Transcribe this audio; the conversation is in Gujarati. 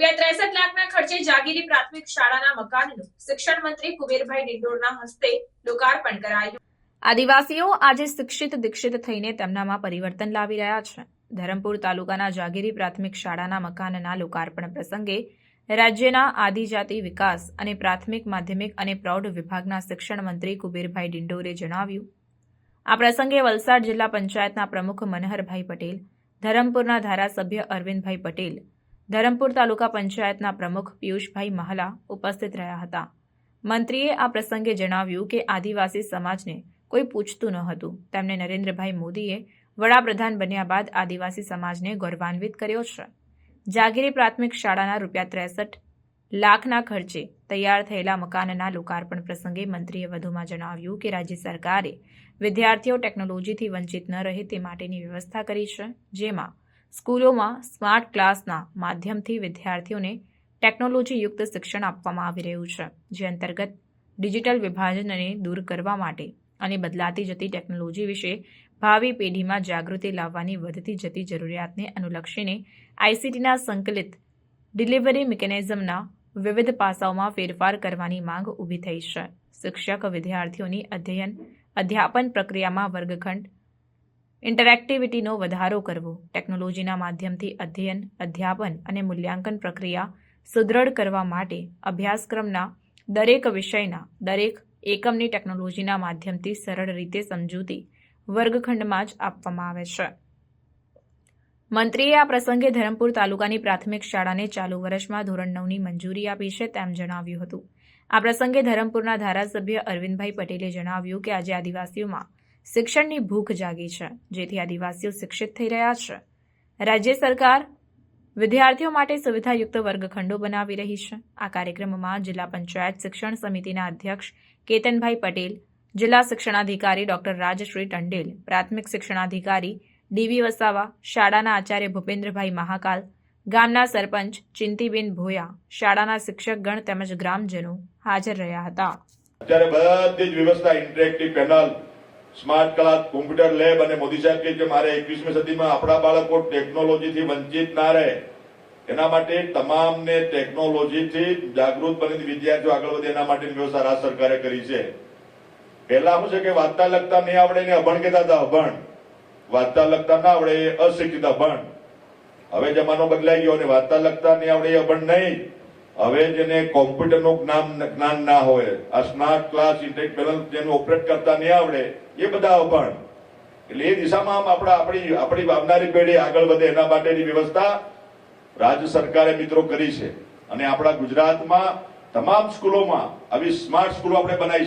ખર્ચે જાગીરી પ્રાથમિક શાળાના મકાનનું શિક્ષણ મંત્રી કુબેરભાઈ ડિંડોરના હસ્તે લોકાર્પણ કરાયું. આદિવાસીઓ આજે શિક્ષિત દીક્ષિત થઈને તેમનામાં પરિવર્તન લાવી રહ્યા છે. ધરમપુર તાલુકાના જાગીરી પ્રાથમિક શાળાના મકાનના લોકાર્પણ પ્રસંગે રાજ્યના આદિજાતિ વિકાસ અને પ્રાથમિક માધ્યમિક અને પ્રૌઢ વિભાગના શિક્ષણ મંત્રી કુબેરભાઈ ડિંડોરે જણાવ્યું. આ પ્રસંગે વલસાડ જિલ્લા પંચાયતના પ્રમુખ મનહરભાઈ પટેલ, ધરમપુરના ધારાસભ્ય અરવિંદભાઈ પટેલ ધરમપુર તાલુકા પંચાયતના પ્રમુખ પિયુષભાઈ મહલા ઉપસ્થિત રહ્યા હતા. મંત્રીએ આ પ્રસંગે જણાવ્યું કે આદિવાસી સમાજને કોઈ પૂછતું ન હતું. તેમને નરેન્દ્રભાઈ મોદીએ વડાપ્રધાન બન્યા બાદ આદિવાસી સમાજને ગૌરવાન્વિત કર્યો છે. જાગીરી પ્રાથમિક શાળાના રૂપિયા ત્રેસઠ લાખના ખર્ચે તૈયાર થયેલા મકાનના લોકાર્પણ પ્રસંગે મંત્રીએ વધુમાં જણાવ્યું કે રાજ્ય સરકારે વિદ્યાર્થીઓ ટેકનોલોજીથી વંચિત ન રહે તે માટેની વ્યવસ્થા કરી છે, જેમાં સ્કૂલોમાં સ્માર્ટ ક્લાસના માધ્યમથી વિદ્યાર્થીઓને ટેકનોલોજીયુક્ત શિક્ષણ આપવામાં આવી રહ્યું છે, જે અંતર્ગત ડિજિટલ વિભાજનને દૂર કરવા માટે અને બદલાતી જતી ટેકનોલોજી વિશે ભાવિ પેઢીમાં જાગૃતિ લાવવાની વધતી જતી જરૂરિયાતને અનુલક્ષીને આઈસીટીના સંકલિત ડિલિવરી મિકેનિઝમના વિવિધ પાસાઓમાં ફેરફાર કરવાની માંગ ઊભી થઈ છે. શિક્ષક વિદ્યાર્થીઓની અધ્યયન અધ્યાપન પ્રક્રિયામાં વર્ગખંડ ઇન્ટરેક્ટિવિટીનો વધારો કરવો, ટેકનોલોજીના માધ્યમથી અધ્યયન, અધ્યાપન અને મૂલ્યાંકન પ્રક્રિયા સુદૃઢ કરવા માટે અભ્યાસક્રમના દરેક વિષયના, દરેક એકમની ટેકનોલોજીના માધ્યમથી સરળ રીતે સમજૂતી વર્ગખંડમાં જ આપવામાં આવે છે. મંત્રીએ આ પ્રસંગે ધરમપુર તાલુકાની પ્રાથમિક શાળાને ચાલુ વર્ષમાં ધોરણ નવની મંજૂરી આપી છે તેમ જણાવ્યું હતું. આ પ્રસંગે ધરમપુરના ધારાસભ્ય અરવિંદભાઈ પટેલે જણાવ્યું કે આજે આદિવાસીઓમાં શિક્ષણની ભૂખ જાગી છે, જેથી આદિવાસીઓ શિક્ષિત થઈ રહ્યા છે. રાજ્ય સરકાર વિદ્યાર્થીઓ માટે સુવિધાયુક્ત વર્ગખંડો બનાવી રહી છે. આ કાર્યક્રમમાં જિલ્લા પંચાયત શિક્ષણ સમિતિના અધ્યક્ષ કેતનભાઈ પટેલ, જિલ્લા શિક્ષણાધિકારી ડોક્ટર રાજશ્રી ટંડેલ, પ્રાથમિક શિક્ષણાધિકારી ડીવી વસાવા, શાળાના આચાર્ય ભૂપેન્દ્રભાઈ મહાકાલ, ગામના સરપંચ ચિંતીબેન ભોયા, શાળાના શિક્ષકગણ તેમજ ગ્રામજનો હાજર રહ્યા હતા. અત્યારે બધી જ વ્યવસ્થા interactive panel smart class, computer lab અને મોદી સાહેબ કહે કે મારે એકવીસમી સદીમાં આપણા બાળકો ટેકનોલોજીથી વંચિત ના રહે. એના માટે તમામને ટેકનોલોજીથી જાગૃત બની વિદ્યાર્થીઓ આગળ વધે, એના માટેની વ્યવસ્થા રાજ્ય સરકારે કરી છે. પહેલા શું છે કે વાંચતા લખતા નહીં આવડે ને અભણ કહેતા હતા, અભણ. વાંચતા લખતા ના આવડે અશિક્ષિત અભણ. હવે જમાનો બદલાઈ ગયો અને વાંચતા લખતા નહીં આવડે અભણ નહીં. હવે જેને કોમ્પ્યુટરનું જ્ઞાન જ્ઞાન ના હોય, આ સ્માર્ટ ક્લાસ ઇન્ટેક પેનલ જેનું ઓપરેટ કરતા નહીં આવડે, એ બધા પણ એટલે એ દિશામાં આપણા આપણી આપણી આવનારી પેઢી આગળ વધે એના માટેની વ્યવસ્થા રાજ્ય સરકારે મિત્રો કરી છે. અને આપણા ગુજરાતમાં તમામ સ્કૂલોમાં આવી સ્માર્ટ સ્કૂલો આપણે બનાવી છે